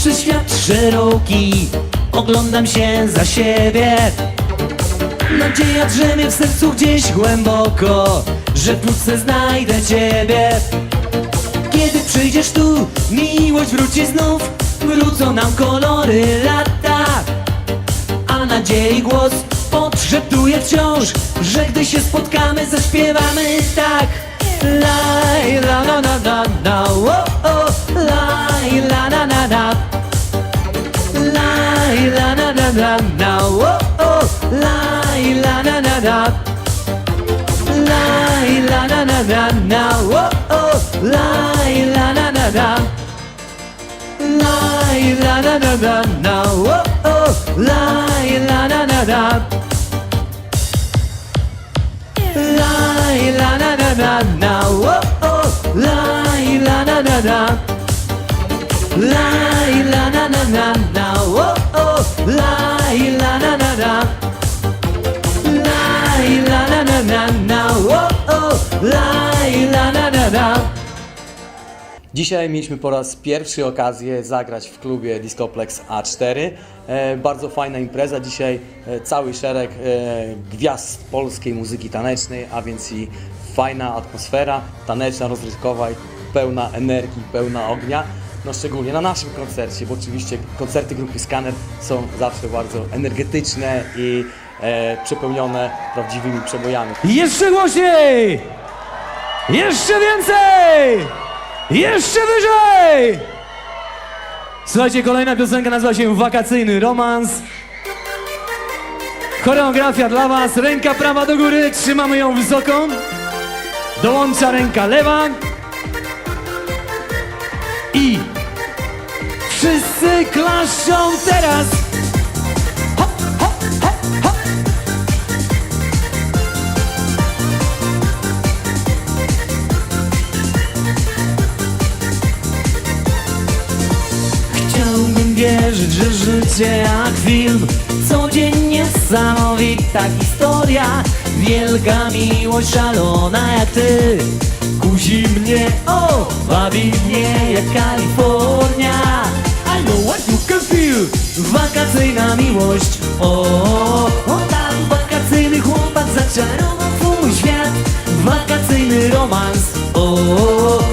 przez świat szeroki Oglądam się za siebie. Nadzieja drzemie w sercu gdzieś głęboko Że wkrótce znajdę Ciebie. Kiedy przyjdziesz tu, miłość wróci znów Wrócą nam kolory lata. A nadziei głos podszeptuje wciąż Że gdy się spotkamy, zaśpiewamy tak. Laj, la, na, na, na, na, o, o, la, na, na, na Laj, la, na, na, na, na, o, o, laj, la, na, na, na Laj, la, na, na, na, na, o, o, laj, la, na, na, na Laj, la, na, na, na, na, o, o, laj, la, na, na, na Laj, la, la, na, na, na Dzisiaj mieliśmy po raz pierwszy okazję zagrać w klubie Discoplex A4. E, bardzo fajna impreza. Dzisiaj e, cały szereg e, gwiazd polskiej muzyki tanecznej, a więc i fajna atmosfera taneczna, rozrywkowa i pełna energii, pełna ognia. No szczególnie na naszym koncercie, bo oczywiście koncerty grupy Scanner są zawsze bardzo energetyczne i przepełnione prawdziwymi przebojami. Jeszcze głośniej! Jeszcze więcej! Jeszcze wyżej! Słuchajcie, kolejna piosenka nazywa się Wakacyjny Romans. Choreografia dla Was. Ręka prawa do góry, trzymamy ją wysoką. Dołącza ręka lewa. I wszyscy klaszczą teraz. Wierzyć, że życie jak film. Codziennie niesamowita historia. Wielka miłość szalona jak ty. Kusi mnie, o, bawi mnie jak Kalifornia. I know what you can feel. Wakacyjna miłość, o, o tam Wakacyjny chłopak zaczarował twój świat. Wakacyjny romans, o,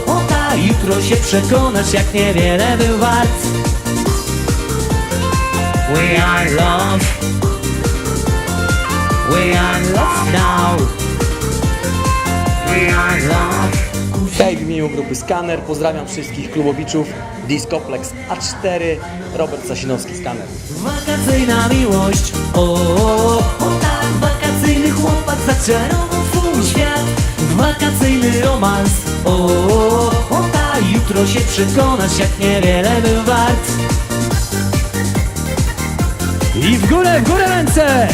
o tak Jutro się przekonasz jak niewiele był wart We are love. We are love now. We are love. Hej, w imieniu grupy Scanner. Pozdrawiam wszystkich klubowiczów Discoplex A4, Robert Sasinowski Scanner. Wakacyjna miłość. O, o, o tak Wakacyjny chłopak zaczarował twój świat. Wakacyjny romans. O, o, o tak Jutro się przekonasz jak niewiele był wart I w górę, w górę ręce